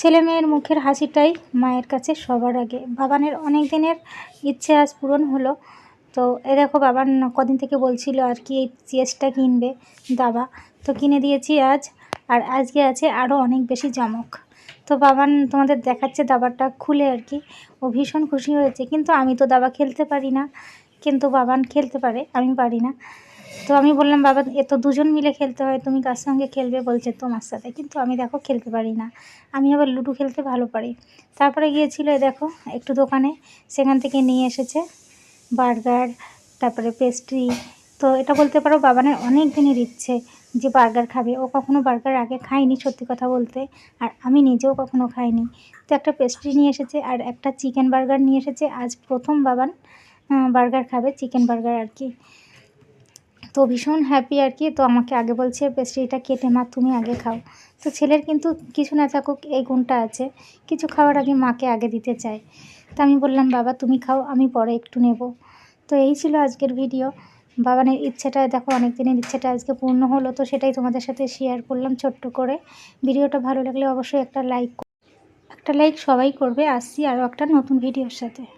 ছেলে মেয়ের মুখের হাসিটাই মায়ের কাছে সবার আগে। বাবানের অনেক দিনের ইচ্ছে আজ পূরণ হলো। তো এ দেখো বাবান কদিন থেকে বলছিল আর কি এই চেসটা কিনবে দাবা। তো কিনে দিয়েছি আজ, আর আজকে আছে আরও অনেক বেশি জমক। তো বাবান তোমাদের দেখাচ্ছে দাবাটা খুলে আর কি। ও ভীষণ খুশি হয়েছে। কিন্তু আমি তো দাবা খেলতে পারি না। কিন্তু বাবান খেলতে পারে, আমি পারি না। তো আমি বললাম, বাবা, এ তো দুজন মিলে খেলতে হয়, তুমি কার সঙ্গে খেলবে? বলছে, তোমার সাথে। কিন্তু আমি দেখো খেলতে পারি না। আমি আবার লুডো খেলতে ভালো পারি। তারপরে গিয়েছিল দেখো, একটু দোকানে, সেখান থেকে নিয়ে এসেছে বার্গার, তারপরে পেস্ট্রি। তো এটা বলতে পারো বাবানের অনেক দিনের ইচ্ছে যে বার্গার খাবে। ও কখনো বার্গার আগে খায়নি, সত্যি কথা বলতে, আর আমি নিজেও কখনো খাইনি। তো একটা পেস্ট্রি নিয়ে এসেছে, আর একটা চিকেন বার্গার নিয়ে এসেছে। আজ প্রথম বাবান বার্গার খাবে, চিকেন বার্গার আর কি। তো ভীষণ হ্যাপি আর কি। তো আমাকে আগে বলছে পেস্ট্রিটা কেটে মা তুমি আগে খাও। তো ছেলের কিন্তু কিছু না থাকুক, এই গুণটা আছে। কিছু খাওয়ার আগে মাকে আগে দিতে চায়। তো আমি বললাম, বাবা, তুমি খাও, আমি পরে একটু নেব। তো এই ছিল আজকের ভিডিও বাবানের ইচ্ছেটা, দেখো অনেক দিনের ইচ্ছেটা আজকে পূর্ণ হলো, তো সেটাই তোমাদের সাথে শেয়ার করলাম ছোট্ট করে। ভিডিওটা ভালো লাগলে অবশ্যই একটা লাইক একটা লাইক সবাই করবে। আসছি আরও একটা নতুন ভিডিওর সাথে।